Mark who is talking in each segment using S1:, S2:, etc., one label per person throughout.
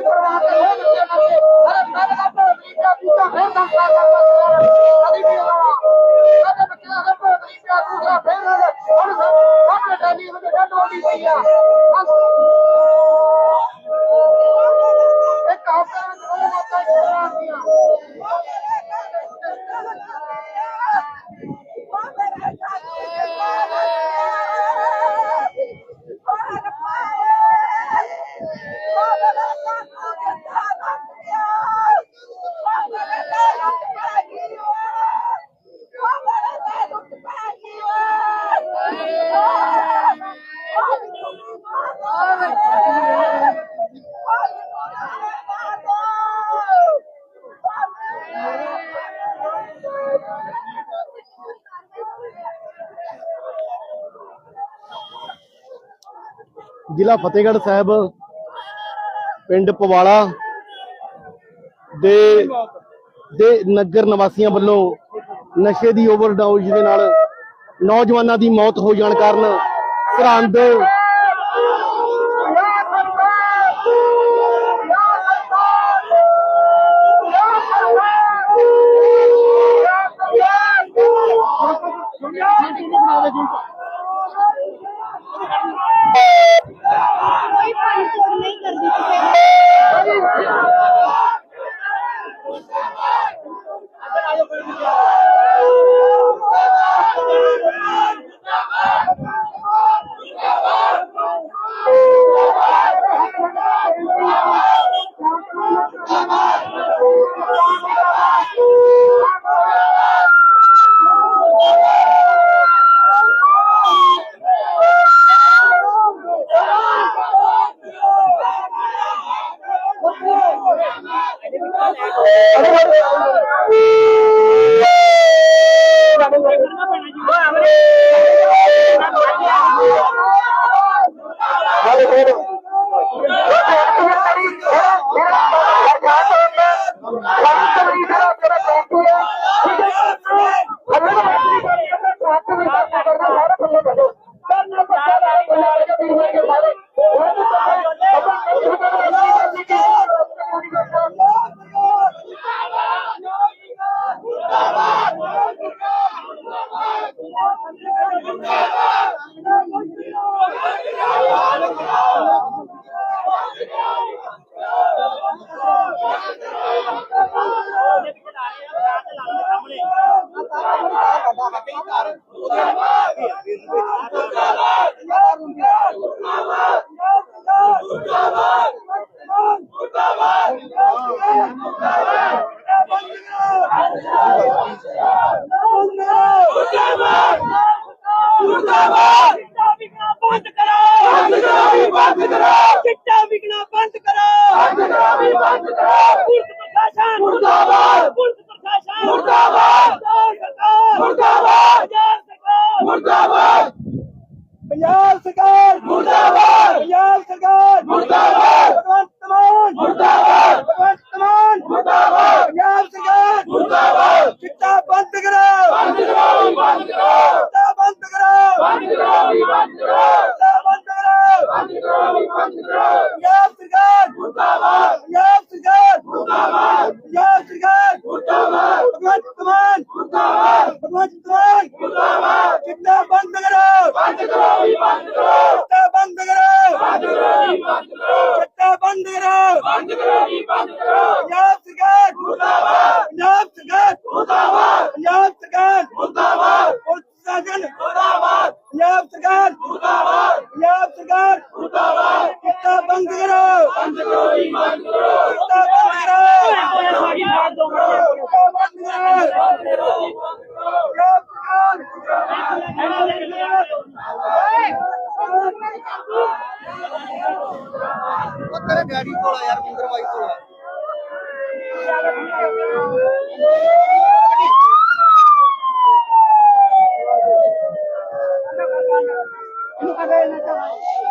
S1: ਕਰਵਾ ਕੇ ਹਰ ਸਾਲ ਦਾ ਪ੍ਰੋਗਰਾਮ ਕੀਤਾ ਕੀਤਾ ਫਿਰ ਦਸ ਸਾਲ ਦਾ
S2: ਜ਼ਿਲ੍ਹਾ ਫਤਿਹਗੜ੍ਹ ਸਾਹਿਬ, ਪਿੰਡ ਪਵਾਲਾ ਦੇ ਦੇ ਨਗਰ ਨਿਵਾਸੀਆਂ ਵੱਲੋਂ ਨਸ਼ੇ ਦੀ ਓਵਰਡੋਜ਼ ਦੇ ਨਾਲ ਨੌਜਵਾਨਾਂ ਦੀ ਮੌਤ ਹੋ ਜਾਣ ਕਾਰਨ ਸਰਹੰਦ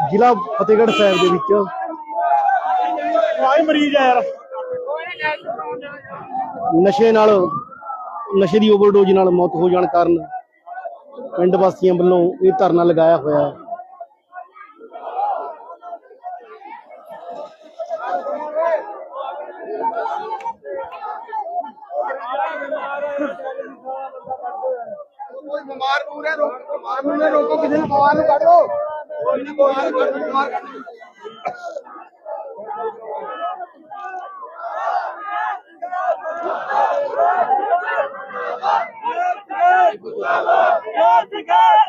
S2: ਜ਼ਿਲ੍ਹਾ ਫਤਿਹਗੜ੍ਹ ਸਾਹਿਬ ਦੇ ਵਿੱਚ।
S3: ਆਏ ਮਰੀਜ਼ ਆ ਯਾਰ।
S2: ਨਸ਼ੇ ਨਾਲ ਨਸ਼ੇ ਦੀ ਓਵਰਡੋਜ਼ ਨਾਲ ਮੌਤ ਹੋ ਜਾਣ ਕਾਰਨ ਪਿੰਡ ਵਾਸੀਆਂ ਵੱਲੋਂ ਇਹ ਧਰਨਾ ਲਗਾਇਆ ਹੋਇਆ। ਹੈ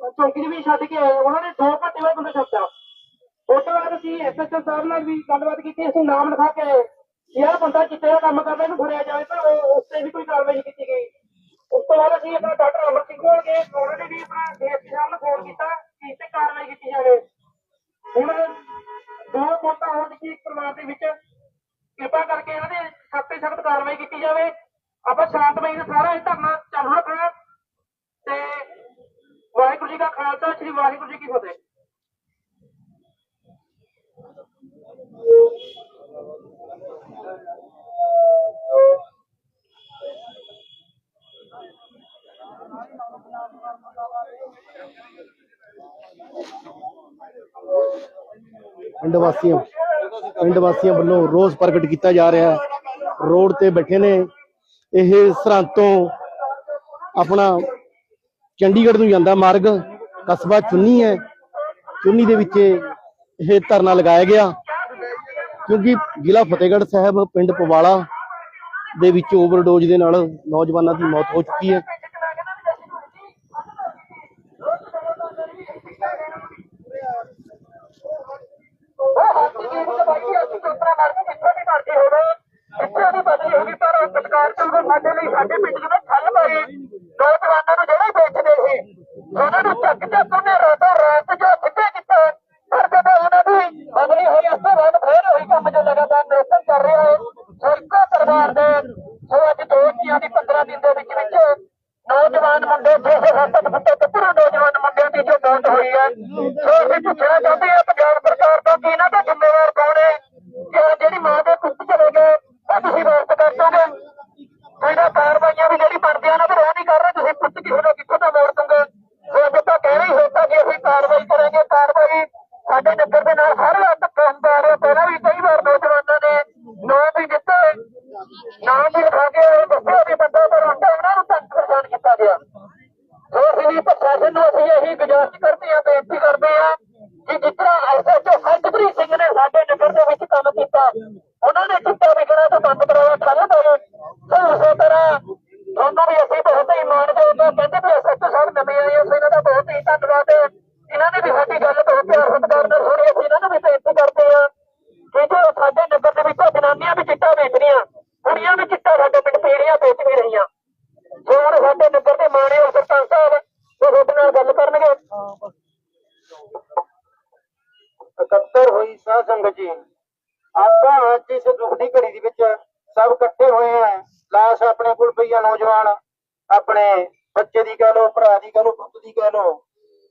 S4: ਚੌਂਕੀ ਦੇ ਵੀ ਛੱਡ ਕੇ ਆਏ। ਉਹਨਾਂ ਨੇ ਦੋ ਘੰਟੇ ਬਾਅਦ ਬੰਦੇ ਛੱਡਿਆ ਉਸ ਤੋਂ ਬਾਅਦ ਅਸੀਂ ਐਸਐਚਓ ਸਾਹਿਬ ਨਾਲ ਵੀ ਗੱਲਬਾਤ ਕੀਤੀ, ਅਸੀਂ ਨਾਮ ਲਿਖਾ ਕੇ ਆਏ ਕਿ ਬੰਦਾ ਚਿੱਟੇ ਦਾ ਕੰਮ ਕਰਦਾ, ਇਹਨੂੰ ਫੜਿਆ ਜਾਵੇ ਤਾਂ ਉਹ ਉਸ ਤੇ ਵੀ ਕੋਈ ਕਾਰਵਾਈ ਨਹੀਂ ਕੀਤੀ ਗਈ। ਉਸ ਤੋਂ ਬਾਅਦ ਅਸੀਂ ਆਪਣਾ ਡਾਕਟਰ ਅਮਰ ਸਿੰਘ ਕੋਲ ਗਏ, ਉਹਨਾਂ ਨੇ ਵੀ ਆਪਣਾ ਡੀਐਸਪੀ ਸਾਹਿਬ ਨੂੰ ਫੋਨ ਕੀਤਾ ਕਿ ਇਸ ਤੇ ਕਾਰਵਾਈ ਕੀਤੀ ਜਾਵੇ। ਹੁਣ ਦੋ ਮੌਤਾਂ ਹੋਣ ਦੀ ਪਰਿਵਾਰ ਦੇ ਵਿੱਚ ਕਿਰਪਾ ਕਰਕੇ ਇਹਨਾਂ ਦੇ ਸਖਤ ਤੇ ਸਖਤ ਕਾਰਵਾਈ ਕੀਤੀ ਜਾਵੇ। ਆਪਾਂ ਸ਼ਾਂਤਮਈ ਦਾ ਸਾਰਾ ਇਹ ਧਰਨਾ ਚਾਲੂ ਰੱਖਣਾ। ਤੇ ਵਾਹਿਗੁਰੂ ਜੀ ਕਾ ਖਾਲਸਾ, ਸ੍ਰੀ ਵਾਹਿਗੁਰੂ ਜੀ ਕੀ ਫਤਿਹ।
S5: ਪਿੰਡ ਵਾਸੀਆਂ ਪਿੰਡ ਵਾਸੀਆਂ ਵੱਲੋਂ ਰੋਸ ਪ੍ਰਗਟ ਕੀਤਾ ਜਾ ਰਿਹਾ ਹੈ। ਰੋਡ ਤੇ ਬੈਠੇ ਨੇ ਇਹ ਸਰਹੰਦ ਤੋਂ ਆਪਣਾ ਚੰਡੀਗੜ੍ਹ ਨੂੰ ਜਾਂਦਾ ਮਾਰਗ, ਕਸਬਾ ਚੁੰਨੀ ਹੈ। ਚੁੰਨੀ ਦੇ ਵਿੱਚ ਇਹ ਧਰਨਾ ਲਗਾਇਆ ਗਿਆ ਕਿਉਂਕਿ ਜ਼ਿਲ੍ਹਾ ਫਤਿਹਗੜ੍ਹ ਸਾਹਿਬ, ਪਿੰਡ ਪਵਾਲਾ ਦੇ ਵਿੱਚ ਓਵਰਡੋਜ਼ ਦੇ ਨਾਲ ਨੌਜਵਾਨਾਂ ਦੀ ਮੌਤ ਹੋ ਚੁੱਕੀ
S4: ਹੈ। ਜੀ ਆਪਾਂ ਅੱਜ ਇਸ ਦੁੱਖ ਦੀ ਘੜੀ ਦੇ ਵਿੱਚ ਸਭ ਇਕੱਠੇ ਹੋਏ ਆ। ਲਾਸ਼ ਆਪਣੇ ਕੋਲ ਪਈਆ ਨੌਜਵਾਨ। ਆਪਣੇ ਬੱਚੇ ਦੀ ਕਹਿ ਲੋ ਭਰਾ ਦੀ ਕਹਿ ਲੋ ਪੁੱਤ ਦੀ ਕਹਿ ਲੋ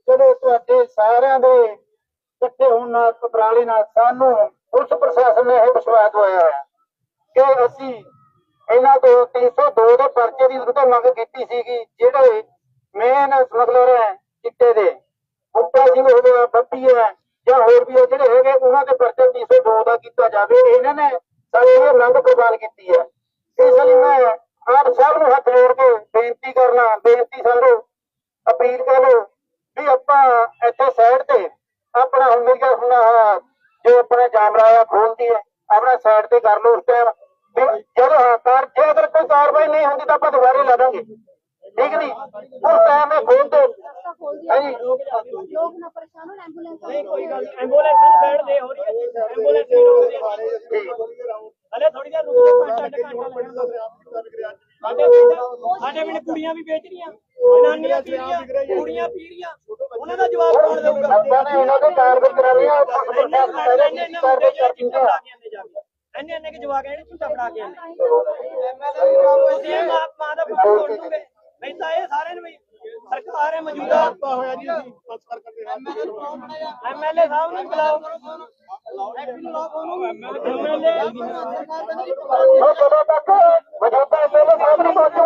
S4: ਜਿਹੜੇ ਤੁਹਾਡੇ ਸਾਰਿਆਂ ਦੇ ਇਕੱਠੇ ਹੋਣ ਨਾਲ ਉਪਰਾਲੇ ਨਾਲ ਸਾਨੂੰ ਪੁਲਿਸ ਪ੍ਰਸ਼ਾਸਨ ਨੇ ਇਹ ਵਿਸ਼ਵਾਸ ਦਵਾਇਆ ਹੈ ਕਿ ਅਸੀਂ ਇਹਨਾਂ ਤੋਂ 302 ਦੇ ਪਰਚੇ ਦੀ ਵਿਰੁੱਧ ਮੰਗ ਕੀਤੀ ਸੀਗੀ, ਜਿਹੜੇ ਮੇਨ ਸਮਗਲਰ ਹੈ। ਕਰਨਾ ਬੇਨਤੀ ਸਾਨੂੰ ਅਪੀਲ ਕਰ ਲਓ ਵੀ ਆਪਾਂ ਇੱਥੇ ਸਾਈਡ ਤੇ ਆਪਣਾ ਹੁਣ ਮੇਰੀ ਗੱਲ ਸੁਣਾ ਜੋ ਆਪਣਾ ਕੈਮਰਾ ਆ ਖੋਲਦੀ ਹੈ, ਆਪਣਾ ਸਾਈਡ ਤੇ ਕਰ ਲਓ ਉਸ ਟਾਈਮ ਜਦੋਂ ਹਾਂ, ਕਾਰ, ਜੇ ਅਗਰ ਕੋਈ ਕਾਰਵਾਈ ਨਹੀਂ ਹੁੰਦੀ ਤਾਂ ਆਪਾਂ ਦੁਬਾਰੇ ਲਾ ਠੀਕ ਨਹੀਂ ਉਸ ਟਾਈਮ ਇਹ ਖੋਲ ਦੋ। ਹਾਂਜੀ।
S6: ਲੋਕ ਨਾ ਪਰੇਸ਼ਾਨ ਹੋਣ ਐਂਬੂਲੈਂਸ
S7: ਨਹੀਂ ਕੋਈ ਗੱਲ ਨਹੀਂ ਐਂਬੂਲੈਂਸ ਨੂੰ ਸਾਈਡ ਦੇ ਹੋ ਰਹੀ ਹੈ। ਐਂਬੂਲੈਂਸ ਨਹੀਂ ਰੁਕਦੀ ਹਲੇ ਥੋੜੀ ਦੇਰ ਰੁਕ ਘੰਟਾ ਘੰਟਾ ਸਾਡੇ ਪਿੰਡ ਸਾਡੇ ਪਿੰਡ ਕੁੜੀਆਂ ਵੀ ਵੇਚ ਰਹੀਆਂ ਜਨਾਨੀਆਂ ਪੀ ਰਹੀਆਂ ਕੁੜੀਆਂ ਪੀ ਰਹੀਆਂ। ਉਹਨਾਂ ਦਾ ਜਵਾਬ ਕੌਣ ਦੇਊਗਾ?
S4: ਆਪਾਂ ਨੇ ਇਹਨਾਂ ਦੇ ਕਾਰਵਾਈ ਕਰਾ ਲਈ ਆ ਪੁਲਿਸ
S7: ਇੰਨੇ
S4: ਪ੍ਰਸ਼ਾਸਨ ਪਹਿਲੇ
S7: ਇੰਨੇ
S4: ਕੀ ਕਾਰਵਾਈ ਕਰ
S7: ਇੰਨੇ ਇੰਨੇ ਕਿ ਜਵਾਕ ਜਿਹੜੇ ਝੂਟਾ ਫੜਾ ਕੇ ਆਉਂਦੇ। ਤੁਸੀਂ ਮਾਂ ਮਾਂ ਦਾ ਪੁੱਤ ਤੋੜ ਦੂਗੇ ਨਹੀਂ ਤਾਂ ਇਹ ਸਾਰੇ ਨੂੰ ਵੀ ਹੈ ਮੌਜੂਦਾ ਹੋਇਆ ਜੀ ਐਮਐਲਏ ਸਾਹਿਬ ਨੂੰ ਬੁਲਾਓ। ਐਮਐਲਏ
S4: ਉਹ ਜਦੋਂ ਤੱਕ ਮੌਜੂਦਾ ਐਮਐਲਏ ਸਾਹਿਬ ਨੂੰ ਪਹੁੰਚੂਗਾ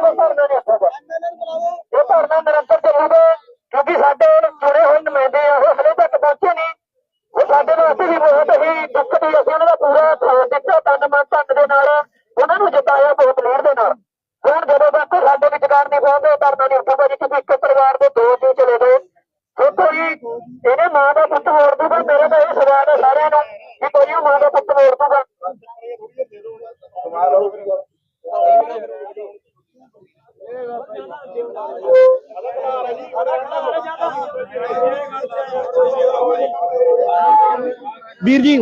S2: ਵੀਰ ਜੀ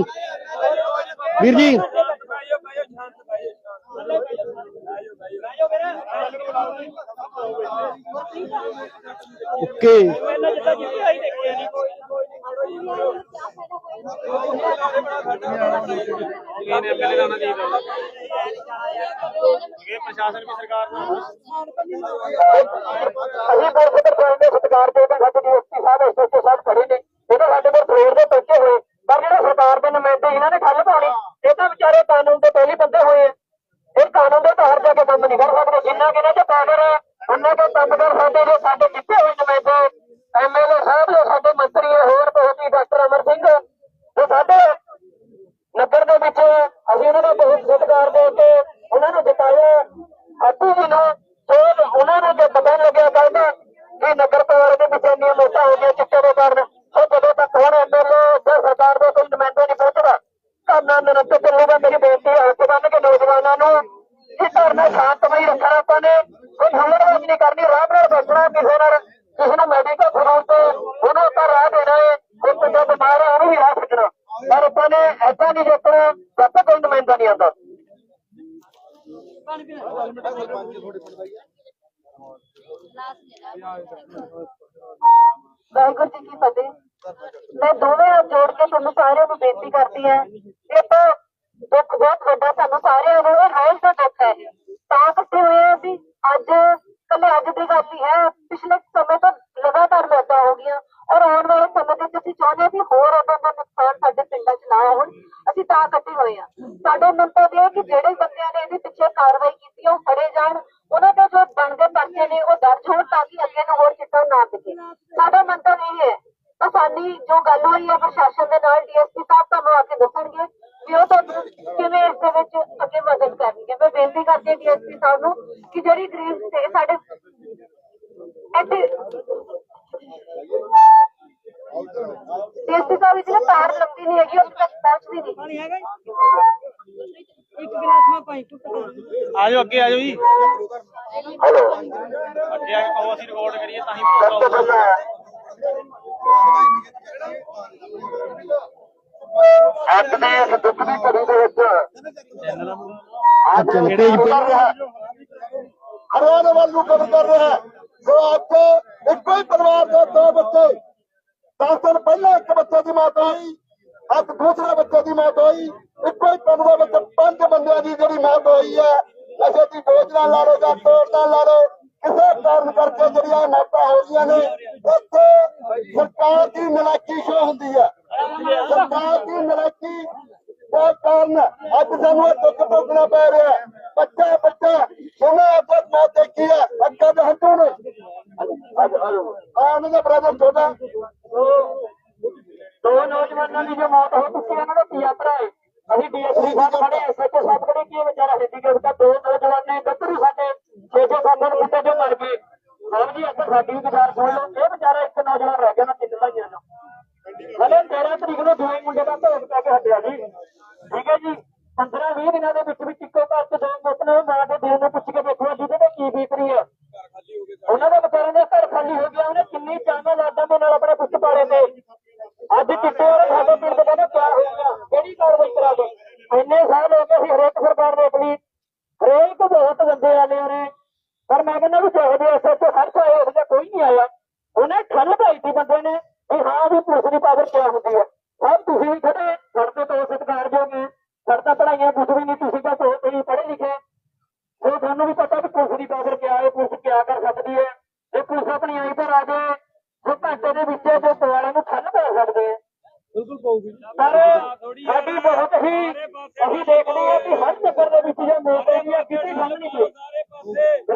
S2: ਵੀਰ ਜੀ। ਓਕੇ।
S7: ਪਹਿਲਾਂ ਜਿੱਦਾਂ ਜਿੱਥੇ ਆਈ ਦੇਖਿਆ
S4: ਅਸੀਂ ਪੁਲਿਸ ਪ੍ਰਸ਼ਾਸਨ ਦੇ ਸਤਿਕਾਰ ਕਰਦੇ ਹਾਂ ਸਾਡੇ ਡੀਐਸਪੀ ਸਾਹਿਬ ਐਸਐਸਓ ਸਾਹਿਬ ਖੜੇ ਨੇ। ਇਹ ਤਾਂ ਸਾਡੇ ਕੋਲ ਫਲੋਰ ਦੇ ਪਹੁੰਚੇ ਹੋਏ। ਪਰ ਜਿਹੜੇ ਸਰਕਾਰ ਦੇ ਨੁਮਾਇੰਦੇ ਇਹਨਾਂ ਨੇ ਖੱਲ ਪਾਉਣੀ ਇਹ ਤਾਂ ਵਿਚਾਰੇ ਕਾਨੂੰਨ ਦੇ ਪਹਿਲੇ ਬੰਦੇ ਹੋਏ ਆ। ਇਹ ਕਾਨੂੰਨ ਦੇ ਤਹਿਤ ਜਾ ਕੇ ਕੰਮ ਨਹੀਂ ਕਰ ਸਕਦੇ। ਜਿੰਨਾ ਕਿ ਇਹਨਾਂ ਚ ਪਾਵਰ ਹੈ ਉਹਨਾਂ ਦੇ ਕੰਮ ਕਰ ਸਕਦੇ ਜੋ ਸਾਡੇ ਜਿੱਤੇ ਹੋਏ ਨੁਮਾਇੰਦੇ ਐਮਐਲਏ ਸਾਹਿਬ ਜੋ ਸਾਡੇ ਮੰਤਰੀ ਹੈ ਹੋਰ ਬਹੁਤ ਹੀ ਡਾਕਟਰ ਅਮਰ ਸਿੰਘ ਜੋ ਸਾਡੇ ਨਗਰ ਦੇ ਵਿੱਚ ਅਸੀਂ ਉਹਨਾਂ ਦਾ ਬਹੁਤ ਸਤਿਕਾਰ ਦੇ ਕੇ ਉਹਨਾਂ ਨੂੰ ਜਿਤਾਇਆ ਹੈਪੀ ਜੀ ਨੂੰ ਜੋ ਉਹਨਾਂ ਨੂੰ ਜੇ ਪਤਾ ਨੀ ਲੱਗਿਆ ਕਹਿੰਦਾ ਕਿ ਨਗਰ ਪਾਲਿਕਾ ਦੇ ਵਿੱਚ ਇੰਨੀਆਂ ਮੋਟਾ ਹੋ ਗਿਆ ਚਿੱਟੇ ਦੇ ਕਾਰਨ ਉਹ ਜਦੋਂ ਤੱਕ ਹੁਣ ਐਮਐਲਏ ਜਾਂ ਸਰਕਾਰ ਦਾ ਕੋਈ ਨੁਮਾਇੰਦਾ ਨਹੀਂ ਪਹੁੰਚਦਾ ਧਰਨਾ ਨਿਰੰਤਰ ਚੱਲੂਗਾ ਮੇਰੀ ਬੇਨਤੀ ਹੈ ਹੱਥ ਬੰਨ ਕੇ ਨੌਜਵਾਨਾਂ ਨੂੰ ਇਹ ਧਰਨਾ ਸ਼ਾਂਤਮਈ ਰੱਖਣਾ ਆਪਾਂ ਨੇ ਕੋਈ ਹੁਲੜਬਾਜ਼ੀ ਨਹੀਂ ਕਰਨੀ ਆਰਾਮ ਨਾਲ ਬੈਠਣਾ ਕਿਸੇ ਨਾਲ ਕਿਸੇ ਨੂੰ ਮੈਡੀਕਲ ਖੜਾਉਣ ਤੇ ਉਹਨੂੰ ਆਪਾਂ ਰਾਹ ਦੇਣਾ ਹੈ ਕੋਈ ਬੰਦਾ ਬਿਮਾਰ ਹੈ ਉਹਨੂੰ ਵੀ ਰਾਹ ਛੱਡਣਾ ਪਰ ਆਪਾਂ ਨੇ ਐਦਾਂ ਨਹੀਂ ਦੇਖਣਾ ਜਦ ਤੱਕ ਕੋਈ ਨੁਮਾਇੰਦਾ ਨਹੀਂ ਆਉਂਦਾ ਵਾਹਿਗੁਰੂ ਜੀ ਕੀ ਫਤਿਹ। ਮੈਂ ਦੋਵੇਂ ਹੱਥ ਜੋੜ ਕੇ ਤੁਹਾਨੂੰ ਸਾਰਿਆਂ ਨੂੰ ਬੇਨਤੀ ਕਰਦੀ ਹਾਂ ਇਹ ਤਾਂ ਦੁੱਖ ਬਹੁਤ ਵੱਡਾ ਸਾਨੂੰ ਸਾਰਿਆਂ ਨੂੰ, ਇਹ ਰੋਜ਼ ਦਾ ਦੁੱਖ ਹੈ। ਕਿ ਜਿਹੜੀ ਗਰੀਬ ਤੇ ਸਾਡੇ ਇੱਥੇ ਡੀਐਸਪੀ ਸਾਹਿਬ ਵਿੱਚ ਨਾ ਤਾਰ ਲੰਬੀ ਨਹੀਂ ਹੈਗੀ ਉਹ ਤੱਕ ਪਹੁੰਚਦੀ ਨਹੀਂ।
S7: ਪਾਣੀ ਹੈਗਾ ਜੀ? ਇੱਕ ਗਲਾਸ ਮੈਂ ਪਾਈ ਟੁੱਟ
S8: ਆ ਜਾਓ ਅੱਗੇ ਆ ਜਾਓ ਜੀ।
S4: ਹੈਲੋ।
S8: ਅੱਗੇ ਆ ਕੇ ਕਹੋ ਅਸੀਂ ਰਿਕਾਰਡ ਕਰੀਏ ਤਾਂ ਹੀ
S4: ਪਹਿਲਾਂ ਅੱਜ ਦੇ ਇਸ ਦੁੱਖ ਦੀ ਘੜੀ ਦੇ ਵਿੱਚ ਅੱਜ
S2: ਚੱਲ ਤੇਜ਼
S4: ਕਰ ਰਿਹਾ ਹੈ ਹਰਿਆਣਾ ਵੱਲ ਨੂੰ ਕਵਰ ਕਰ ਰਿਹਾ ਹੈ ਸੋ ਆਪਕੋ ਇੱਕੋ ਹੀ ਪਰਿਵਾਰ ਦੇ ਦੋ ਬੱਚੇ ਦਸ ਦਿਨ ਪਹਿਲਾਂ ਇੱਕ ਬੱਚੇ ਦੀ ਮੌਤ ਹੋਈ
S9: ਇੱਕ ਦੂਸਰੇ ਬੱਚੇ ਦੀ ਮੌਤ ਹੋਈ ਇੱਕੋ ਹੀ ਪਿੰਡ ਦੇ ਵਿੱਚ ਪੰਜ ਬੰਦਿਆਂ ਦੀ ਜਿਹੜੀ ਮੌਤ ਹੋਈ ਹੈ ਨਸ਼ੇ ਦੀ ਡੋਜ਼ ਨਾਲ ਲਾ ਲਓ ਜਾਂ ਤੋੜ ਨਾਲ ਲਾ ਲਓ ਕਿਸੇ ਕਾਰਨ ਕਰਕੇ ਜਿਹੜੀਆਂ ਮੌਤਾਂ ਹੋ ਰਹੀਆਂ ਨੇ ਇੱਥੇ ਸਰਕਾਰ ਦੀ ਨਲਾਇਕੀ ਸ਼ੋ ਹੁੰਦੀ ਹੈ ਸਰਕਾਰ ਦੀ ਨਲਾਇਕੀ ਦੇ ਕਾਰਨ ਅੱਜ ਸਾਨੂੰ ਇਹ ਦੁੱਖ ਭੋਗਣਾ ਪੈ ਰਿਹਾ ਹੈ। ਬੱਚਾ ਬੱਚਾ ਜਿਹਨੇ ਅੱਜ ਮੌਤ ਦੇਖੀ ਹੈ ਅੱਗੇ ਦੇ ਹੱਥੋਂ ਨੇ ਅੱਜ ਆ ਉਹਨਾਂ ਦਾ ਬ੍ਰਦਰ ਛੋਟਾ
S4: ਦੋ ਨੌਜਵਾਨਾਂ ਦੀ ਜੋ ਮੌਤ ਹੋ ਚੁੱਕੀ ਹੈ ਉਹਨਾਂ ਦਾ ਧੀਆ ਭਰਾ ਹੈ ਅਸੀਂ ਡੀਐਸਪੀ ਸਾਹਿਬ ਖੜੇ ਐਸਐਚਓ ਸਾਹਿਬ ਖੜੇ ਕੀ ਇਹ ਵਿਚਾਰਾ ਹੈਂਡੀਕੈਪ ਦਾ ਦੋ ਨੌਜਵਾਨ ਨੇ ਗੱਭਰੂ ਸਾਡੇ 6-6 ਸਾਲਾਂ ਦੇ ਮੁੰਡੇ ਜੋ ਮਰ ਗਏ ਸਾਹਿਬ ਜੀ ਅੱਗੇ ਸਾਡੀ ਵੀ ਗੁਜ਼ਾਰ ਸੁਣ ਲਓ ਇਹ ਵਿਚਾਰਾ ਇੱਕ ਨੌਜਵਾਨ ਰਹਿ ਗਿਆ ਨਾ ਤਿੰਨ ਭਾਈਆਂ ਨੂੰ ਹਲੇ 13 ਤਰੀਕ ਨੂੰ ਦੋਵੇਂ ਮੁੰਡੇ ਦਾ ਭੋਗ ਪੈ ਕੇ ਹਟਿਆ ਜੀ। ਠੀਕ ਹੈ ਜੀ? 15-20 ਦਿਨਾਂ ਦੇ ਵਿੱਚ ਵਿੱਚ ਇੱਕੋ ਘਰ ਚ ਦੋ ਮੁੱਤ ਨੇ, ਮਾਂ ਦੇ ਦਿਲ ਨੂੰ ਪੁੱਛ ਕੇ ਦੇਖੋ ਜਿਹਦੇ ਤੇ ਕੀ ਬੀਤ ਰਹੀ ਹੈ। ਉਹਨਾਂ ਦੇ ਵਿਚਾਰਿਆਂ ਦਾ ਘਰ ਖਾਲੀ ਹੋ ਗਿਆ, ਉਹਨੇ ਕਿੰਨੀ ਚਾਹਾਂ ਲਾਡਾਂ ਦੇ ਨਾਲ ਆਪਣੇ ਪੁੱਤ ਪਾਲੇ ਤੇ। ਅੱਜ ਚਿੱਟੇ ਵਾਲੇ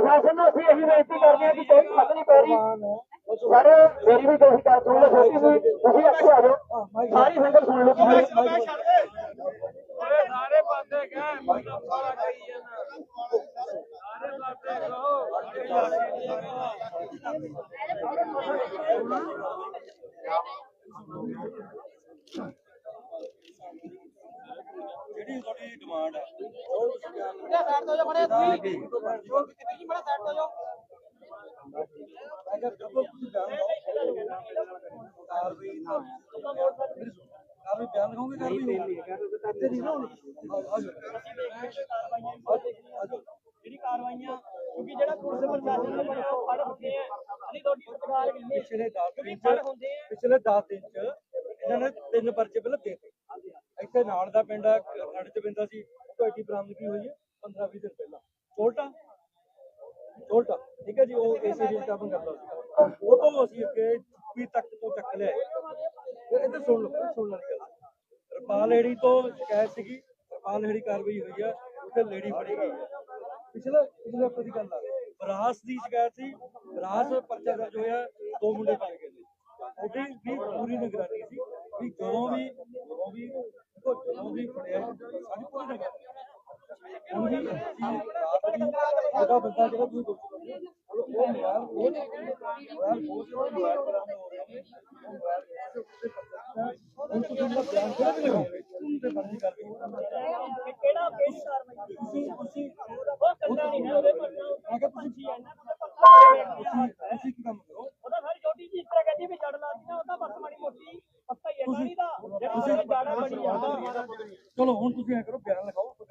S4: ਪ੍ਰਸ਼ਾਸਨ ਨੂੰ ਅਸੀਂ ਇਹੀ ਬੇਨਤੀ ਕਰਦੇ ਹਾਂ ਕਿ ਕੋਈ ਨਹੀਂ ਪੈ ਰਹੀ ਸਰ ਮੇਰੀ ਵੀ ਕੋਈ ਗੱਲ ਸੁਣ ਲਓ ਛੋਟੀ ਜੀ ਤੁਸੀਂ ਅੱਗੇ ਆ ਜਾਓ। ਸਾਰੀ ਸੰਗਤ ਸੁਣ ਲਓ।
S8: ਸਾਰੇ ਪਾਸੇ ਗਏ ਮਤਲਬ ਸਾਰਾ ਕਹੀ ਜਾਂਦਾ। ਸਾਰੇ ਪਾਸੇ ਕਹੋ ਜਿਹੜੀ ਤੁਹਾਡੀ ਡਿਮਾਂਡ ਹੈ
S7: ਜਿਹੜੀ ਕਾਰਵਾਈਆਂ ਕਿਉਂਕਿ ਜਿਹੜਾ ਪੁਲਿਸ ਪ੍ਰਸ਼ਾਸਨ ਦੇ ਵੱਲੋਂ ਫੜ ਹੁੰਦੇ ਆ ਅਸੀਂ ਤੁਹਾਡੀ ਸਰਕਾਰ ਵੀ
S8: ਪਿਛਲੇ 10 ਦਿਨ
S7: ਫੜ
S8: ਚ
S7: ਹੁੰਦੇ ਆ
S8: ਪਿਛਲੇ 10 ਦਿਨ ਚ ਇਹਨਾਂ ਨੇ ਤਿੰਨ ਪਰਚੇ ਪਹਿਲਾਂ ਦੇ ਦਿੱਤੇ ਇੱਥੇ ਨਾਲ ਦਾ ਪਿੰਡ ਆ, ਚ ਪੈਂਦਾ ਸੀ ਤੁਹਾਡੀ ਬਰਾਮਦਗੀ ਹੋਈ ਹੈ? 15 20 ਦਿਨ ਪਹਿਲਾਂ। ਛੋਟਾ ਛੋਟਾ ਠੀਕ ਹੈ ਜੀ, ਉਹ ਇਸੇ ਦੀ ਕੰਮ ਕਰਦਾ ਸੀ। ਉਹ ਤੋਂ ਅਸੀਂ ਅੱਗੇ ਵੀ ਤੱਕ ਤੋਂ ਚੱਕ ਲਿਆ। ਫਿਰ ਇੱਧਰ ਸੁਣ ਲਓ ਸੁਣ ਲਓ ਗੱਲ। ਰਪਾਲ ਏੜੀ ਤੋਂ ਸ਼ਿਕਾਇਤ ਸੀਗੀ। ਰਪਾਲ ਏੜੀ ਕਾਰਵਾਈ ਹੋਈ ਹੈ। ਉੱਥੇ ਲੇਡੀ ਫੜੀ ਗਈ ਹੈ। ਪਿਛਲੇ ਪਿਛਲੇ ਹਫ਼ਤੇ ਦੀ ਗੱਲ ਆ ਬਰਾਸ ਦੀ ਸ਼ਿਕਾਇਤ ਸੀ। ਬਰਾਸ ਪਰਚਾ ਦਰਜ ਹੋਇਆ। ਦੋ ਮੁੰਡੇ ਪਾਏ ਗਏ ਨੇ। ਉਹਦੀ ਵੀ ਪੂਰੀ ਨਿਗਰਾਨੀ ਸੀ। ਵੀ ਜਦੋਂ ਵੀ ਜਦੋਂ ਵੀ ਦੇਖੋ ਜਦੋਂ ਵੀ ਫੜਿਆ ਸਾਡੀ ਪੂਰੀ ਨਿਗਰਾਨੀ ਹੁਣ ਵੀ ਅਸੀਂ ਰਾਤ ਦੀ ਉਹਦਾ ਬੰਦਾ ਜਿਹੜਾ ਤੁਸੀਂ ਦੋਸ਼ੀ ਕਰਦੇ ਹੋ, ਉਹ ਮੋਬਾਈਲ ਉਹ ਮੋਬਾਈਲ ਬਹੁਤ ਸਾਰੇ ਮੋਬਾਈਲ ਬਰਾਮਦ ਹੋ ਰਹੇ ਨੇ ਉਹ ਮੋਬਾਈਲ ਬਹੁਤ ਉੱਤੇ ਪਰਚਾ ਹੁਣ ਤੁਸੀਂ ਜਿਹੜਾ ਬਿਆਨ ਕਿਹੜਾ ਵੀ ਲਗਾਓਗੇ ਤੇ ਬੰਦੀ ਹੁਣ ਤੁਸੀਂ ਐ ਕਰੋ ਬਿਆਨ ਲਿਖਾਓ ਆਪਾਂ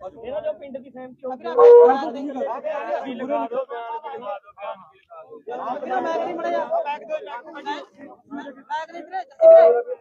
S8: ਆਜੋ
S7: ਇਹਨਾਂ ਜੋ ਪਿੰਡ ਦੀ ਸਹਿਮ ਚੋਂ
S8: ਵੀ ਲਗਾ ਦਿਓ। ਬਿਆਨ ਵੀ ਲਗਾ ਦਿਓ
S10: ਮੈਂ ਕਰੀ ਮੜਿਆ ਬੈਗ ਦੋ ਬੈਗ ਨਹੀਂ ਵੀਰੇ ਜੱਸੀ ਵੀਰੇ